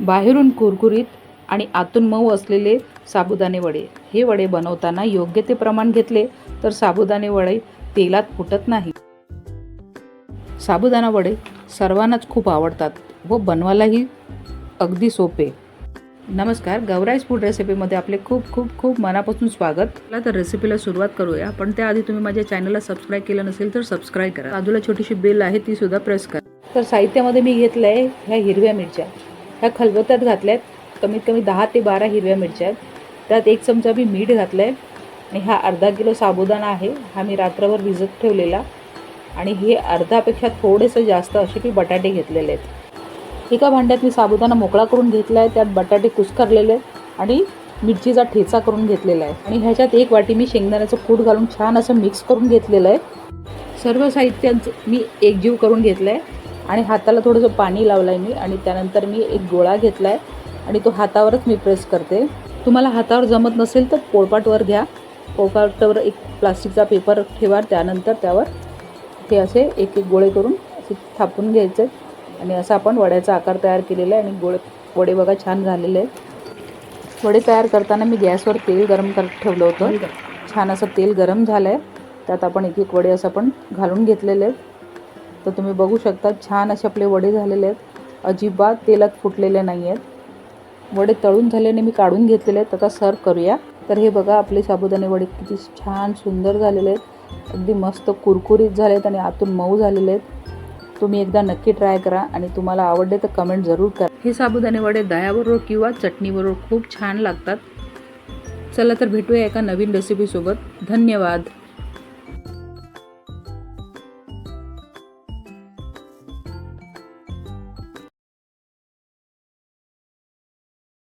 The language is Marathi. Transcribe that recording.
बाहेरून कुरकुरीत आणि आतून मऊ असलेले साबुदाणे वडे. हे वडे बनवताना योग्य ते प्रमाण घेतले तर साबुदाणे वडे तेलात फुटत नाही. साबुदाणा वडे सर्वांनाच खूप आवडतात व बनवायलाही अगदी सोपे. नमस्कार गौराईज फूड रेसिपीमध्ये आपले खूप खूप खूप मनापासून स्वागत. चला तर रेसिपीला सुरुवात करूया. पण त्याआधी तुम्ही माझ्या चॅनलला सबस्क्राईब केलं नसेल तर सबस्क्राईब करा. बाजूला छोटीशी बेल आहे ती सुद्धा प्रेस करा. तर साहित्यामध्ये मी घेतलं आहे ह्या हिरव्या मिरच्या. ह्या खलबत्त्यात आहेत कमीत कमी दहा ते बारा हिरव्या मिरच्या आहेत. त्यात एक चमचा मी मीठ घातलं आहे आणि हा अर्धा किलो साबुदाणा आहे. हा मी रात्रभर भिजत ठेवलेला. आणि हे अर्धापेक्षा थोडेसं जास्त असे मी बटाटे घेतलेले आहेत. एका भांड्यात मी साबुदाणा मोकळा करून घेतला आहे. त्यात बटाटे कुस्करलेले आहेत. आणि मिरचीचा ठेचा करून घेतलेला आहे. आणि ह्याच्यात एक वाटी मी शेंगदाण्याचं कूट घालून छान असं मिक्स करून घेतलेलं आहे. सर्व साहित्यांचं मी एकजीव करून घेतलं आहे आणि हाताला थोडंसं पाणी लावलं आहे मी आणि त्यानंतर मी एक गोळा घेतला आहे आणि तो हातावरच मी प्रेस करते. तुम्हाला हातावर जमत नसेल तर पोळपाटवर घ्या. पोळपाटावर एक प्लास्टिकचा पेपर ठेवा त्यानंतर त्यावर हे असे एक एक गोळे करून असे थापून घ्यायचे. आणि असं आपण वड्याचा आकार तयार केलेला आहे आणि गोळे वडे बघा छान झालेले आहेत. वडे तयार करताना मी गॅसवर तेल गरम कर ठेवलं होतं. छान असं तेल गरम झालं आहे त्यात आपण एक एक वडे असं आपण घालून घेतलेले आहेत. तर तुम्ही बघू शकता छान असे आपले वडे झालेले आहेत. अजिबात तेलात फुटलेले नाही आहेत. वडे तळून झाल्याने मी काढून घेतलेले आहेत. आता सर्व करूया. तर हे बघा आपले साबुदाणे वडे किती छान सुंदर झालेले आहेत. अगदी मस्त कुरकुरीत झाले आहेत आणि आतून मऊ झालेले आहेत. तुम्ही एकदा नक्की ट्राय करा आणि तुम्हाला आवडले तर कमेंट जरूर करा. हे साबुदाणे वडे दह्याबरोबर किंवा चटणीबरोबर खूप छान लागतात. चला तर भेटूया एका नवीन रेसिपीसोबत धन्यवाद.